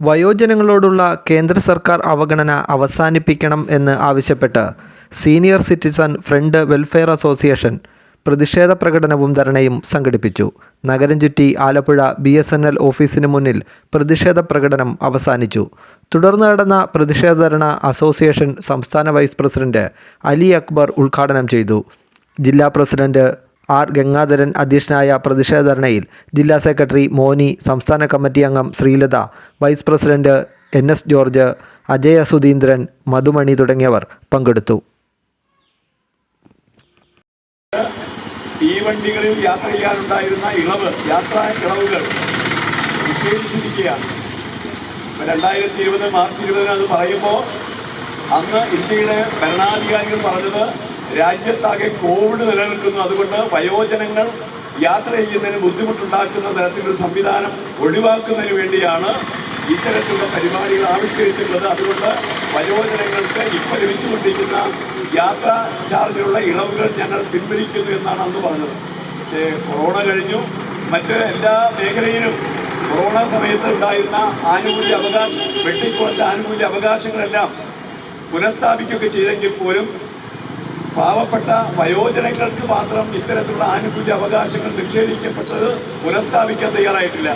വയോജനങ്ങളോടുള്ള കേന്ദ്ര സർക്കാർ അവഗണന അവസാനിപ്പിക്കണം എന്ന് ആവശ്യപ്പെട്ട് senior citizen front welfare association പ്രതിഷേധ പ്രകടനവും ധരണയും സംഘടിപ്പിച്ചു. നഗരം ചുറ്റി Alappuzha B S N L ഓഫീസിന് മുന്നിൽ പ്രതിഷേധ പ്രകടനം അവസാനിച്ചു. തുടർന്ന് നടന്ന പ്രതിഷേധ ധർണ അസോസിയേഷൻ സംസ്ഥാന വൈസ് പ്രസിഡന്റ് അലി അക്ബർ ഉദ്ഘാടനം ചെയ്തു. ജില്ലാ പ്രസിഡന്റ് ആർ. ഗംഗാധരൻ അധ്യക്ഷനായ പ്രതിഷേധ ധർണയിൽ ജില്ലാ സെക്രട്ടറി മോനി സംസ്ഥാന കമ്മിറ്റി അംഗം Sreelatha vice president N. S. George Ajaya Sudheendran Madhumani തുടങ്ങിയവർ പങ്കെടുത്തു. തീവണ്ടികളിൽ യാത്ര ചെയ്യാനുണ്ടായിരുന്ന ഇളവ് യാത്രാ ഇളവുകൾ നിഷേധിച്ചിരിക്കുകയാണ്. രണ്ടായിരത്തി ഇരുപത് മാർച്ച് ഇരുപതിന് അത് പറയുമ്പോൾ അന്ന് ഇന്ത്യയുടെ ഭരണാധികാരികൾ പറഞ്ഞത് രാജ്യത്താകെ കോവിഡ് നിലനിൽക്കുന്നു. അതുകൊണ്ട് വയോജനങ്ങൾ യാത്ര ചെയ്യുന്നതിന് ബുദ്ധിമുട്ടുണ്ടാക്കുന്ന തരത്തിലൊരു സംവിധാനം ഒഴിവാക്കുന്നതിന് വേണ്ടിയാണ് ഇത്തരത്തിലുള്ള പരിപാടികൾ ആവിഷ്കരിച്ചിട്ടുള്ളത്. അതുകൊണ്ട് വയോജനങ്ങൾക്ക് ഇപ്പോൾ ലഭിച്ചുകൊണ്ടിരിക്കുന്ന യാത്രാ ചാർജിലുള്ള ഇളവുകൾ ഞങ്ങൾ പിൻവലിക്കുന്നു എന്നാണ് അന്ന് പറഞ്ഞത്. കൊറോണ കഴിഞ്ഞു. മറ്റ് എല്ലാ മേഖലയിലും കൊറോണ സമയത്ത് ഉണ്ടായിരുന്ന ആനുകൂല്യ അവകാശം വെട്ടിക്കുറച്ച ആനുകൂല്യ അവകാശങ്ങളെല്ലാം പുനഃസ്ഥാപിക്കുകയൊക്കെ ചെയ്തെങ്കിൽ പോലും പാവപ്പെട്ട വയോജനങ്ങൾക്ക് മാത്രം ഇത്തരത്തിലുള്ള ആനുകൂല്യ അവകാശങ്ങൾ നിഷേധിക്കപ്പെട്ടത് പുനഃസ്ഥാപിക്കാൻ തയ്യാറായിട്ടില്ല.